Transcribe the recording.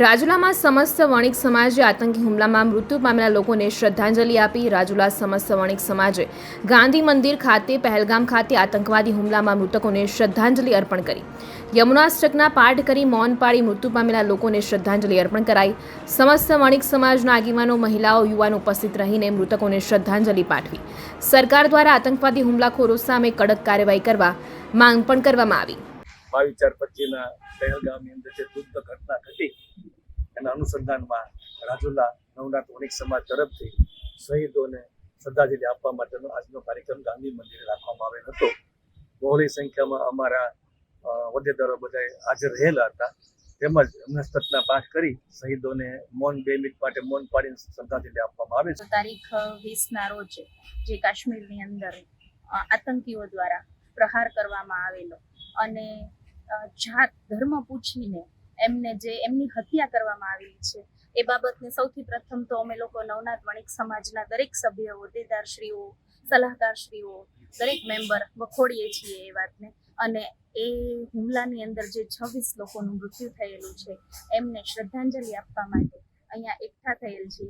રાજુલામાં સમસ્ત વણિક સમાજે આતંકી હુમલામાં મૃત્યુ પામેલા લોકોને શ્રદ્ધાંજલિ આપી રાજુલા સમસ્ત વણિક સમાજે ગાંધી મંદિર ખાતે, પહેલગામ ખાતે આતંકવાદી હુમલામાં મૃતકોને શ્રદ્ધાંજલિ અર્પણ કરી. યમુનાષ્ટકના પાઠ કરી મૌન પાળી મૃત્યુ પામેલા લોકોને શ્રદ્ધાંજલિ અર્પણ કરાઈ. સમસ્ત વણિક સમાજના આગેવાનો, મહિલાઓ, યુવાનો ઉપસ્થિત રહીને મૃતકોને શ્રદ્ધાંજલિ પાઠવી. સરકાર દ્વારા આતંકવાદી હુમલાખોરો સામે કડક કાર્યવાહી કરવા માંગ પણ કરવામાં આવી. બાવીસ ચાર પચીસના પહેલગામની અંદર જે એના અનુસંધાનમાં રાજુલા નવનાથ વણિક સમાજ તરફથી શહીદોને શ્રદ્ધાંજલિ આપવા માટેનો આજનો કાર્યક્રમ ગાંધી મંદિરે રાખવામાં આવેલ હતો. બહોળી સંખ્યામાં અમારા હોદ્દેદારો બધા હાજર રહેલા હતા. તેમજ હમણાં પાઠ કરી શહીદોને મૌન બે મિનિટ માટે મૌન પાડીને શ્રદ્ધાંજલિ આપવામાં આવે છે. તારીખ વીસ ના રોજ જે કાશ્મીરની અંદર આતંકીઓ દ્વારા પ્રહાર કરવામાં આવેલો અને જાત ધર્મ પૂછીને એમને જે, એમની હત્યા કરવામાં આવેલી છે. એ બાબતને સૌથી પ્રથમ તો અમે લોકો નવનાથ વણિક સમાજના દરેક સભ્ય હોદ્દેદારશ્રીઓ સલાહકારશ્રીઓ, દરેક મેમ્બર વખોડીએ છીએ એ વાતને. અને એ હુમલાની અંદર જે છવ્વીસ લોકોનું મૃત્યુ થયેલું છે, એમને શ્રદ્ધાંજલિ આપવા માટે અહીંયા એકઠા થયેલ છીએ.